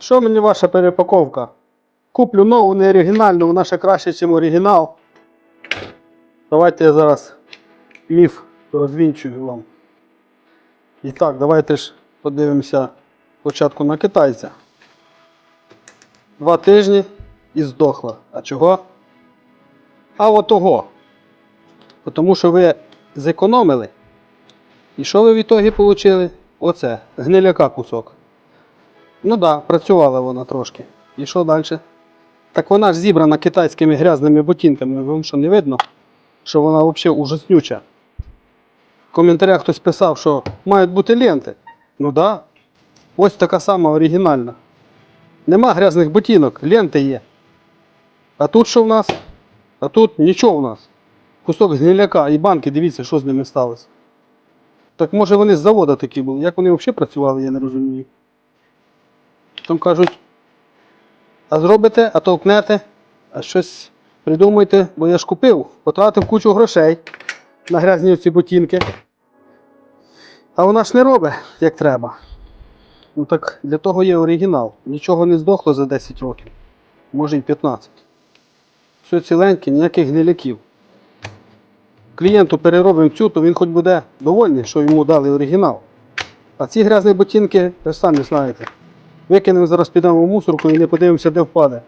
Що мені ваша перепаковка? Куплю нову, не оригінальну, вона ще краще, ніж оригінал. Давайте я зараз міф розвінчую вам. І так, давайте ж подивимося спочатку на китайця. Два тижні і здохла. А чого? А от того. Тому що ви зекономили. І що ви в ітогі отримали? Оце, гниляка кусок. Ну так, да, працювала вона трошки. І що далі? Так вона ж зібрана китайськими грязними ботинками. Вам що не видно, що вона взагалі ужаснюча. В коментарях хтось писав, що мають бути ленти. Ну. Да. Ось така сама оригінальна. Нема грязних ботинок, ленти є. А тут що в нас? А тут нічого в нас. Кусок гниляка і банки, дивіться, що з ними сталося. Так може вони з заводу такі були. Як вони взагалі працювали, я не розумію. Там кажуть, а зробите, а толкнете, а щось придумайте, бо я ж купив, потратив кучу грошей на грязні ці ботинки. А вона ж не робить, як треба. Ну так для того є оригінал. Нічого не здохло за 10 років. Може і 15. Все ціленьке, ніяких гниляків. Клієнту переробимо цю, то він хоч буде довольний, що йому дали оригінал. А ці грязні ботинки, ви ж самі знаєте. Викинемо зараз підемо в мусорку і не подивимося, де впаде.